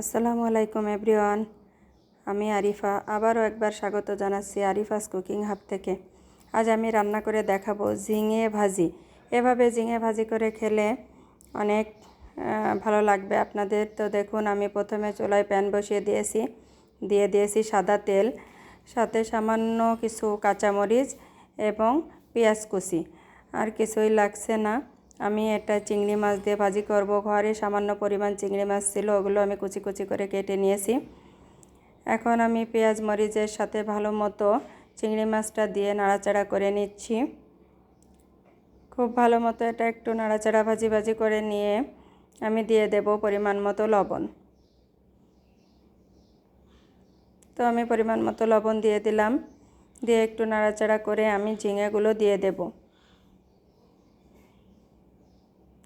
আসসালামু আলাইকুম, এভরিওয়ান। আমি আরিফা। আবারও একবার স্বাগত জানাচ্ছি আরিফাস কুকিং হাব থেকে। আজ আমি রান্না করে দেখাবো ঝিঙে ভাজি। এভাবে ঝিঙে ভাজি করে খেলে অনেক ভালো লাগবে। আপনাদের তো দেখুন, আমি প্রথমে চুলায় প্যান বসিয়ে দিয়েছি। দিয়ে দিয়েছি সাদা তেল, সাথে সামান্য কিছু কাঁচামরিচ এবং পেঁয়াজ কুচি। আর কিছুই লাগছে না। আমি এটা চিংড়ি মাছ দিয়ে ভাজি করব। ঘরে সামান্য পরিমাণ চিংড়ি মাছ ছিল, ওগুলো আমি কুচি কুচি করে কেটে নিয়েছি। এখন আমি পেঁয়াজ মরিচের সাথে ভালো মতো চিংড়ি মাছটা দিয়ে নাড়াচাড়া করে নিচ্ছি। খুব ভালো মতো এটা একটু নাড়াচাড়া ভাজি ভাজি করে নিয়ে আমি দিয়ে দেব পরিমাণ মতো লবণ। তো আমি পরিমাণ মতো লবণ দিয়ে দিলাম। দিয়ে একটু নাড়াচাড়া করে আমি ঝিঙেগুলো দিয়ে দেবো।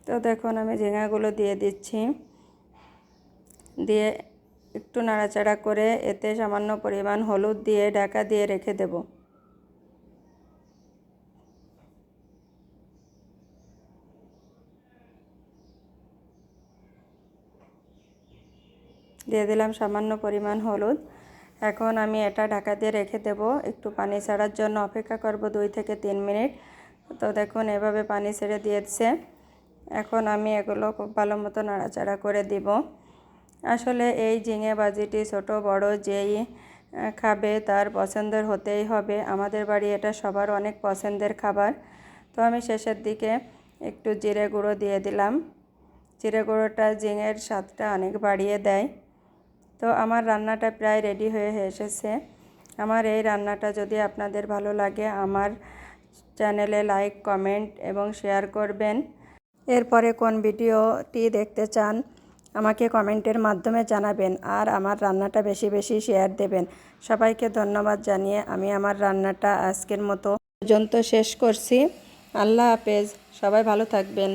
তো দেখুন আমি ঝিঙাগুলো দিয়ে দিচ্ছি। দিয়ে একটু নাড়াচাড়া করে এতে সামান্য পরিমাণ হলুদ দিয়ে ঢাকা দিয়ে রেখে দেব। দিয়ে দিলাম সামান্য পরিমাণ হলুদ। এখন আমি এটা ঢাকা দিয়ে রেখে দেব। একটু পানি ছাড়ার জন্য অপেক্ষা করব দুই থেকে তিন মিনিট। তো দেখুন এভাবে পানি ছেড়ে দিয়েছে। এখন আমি এগুলো খুব ভালো মতো নাড়াচাড়া করে দিব। আসলে এই ঝিঙে বাজিটি ছোট, বড় যেই খাবে তার পছন্দের হতেই হবে। আমাদের বাড়ি এটা সবার অনেক পছন্দের খাবার। তো আমি শেষের দিকে একটু জিরে গুঁড়ো দিয়ে দিলাম। জিরে গুঁড়োটা ঝিঙের স্বাদটা অনেক বাড়িয়ে দেয়। তো আমার রান্নাটা প্রায় রেডি হয়ে এসেছে। আমার এই রান্নাটা যদি আপনাদের ভালো লাগে, আমার চ্যানেলে লাইক, কমেন্ট এবং শেয়ার করবেন। এরপরে কোন ভিডিওটি দেখতে চান, আমাকে কমেন্টের মাধ্যমে জানাবেন আর আমার রান্নাটা বেশি বেশি শেয়ার দেবেন। সবাইকে ধন্যবাদ জানিয়ে আমি আমার রান্নাটা আজকের মতো পর্যন্ত শেষ করছি। আল্লাহ হাফেজ। সবাই ভালো থাকবেন।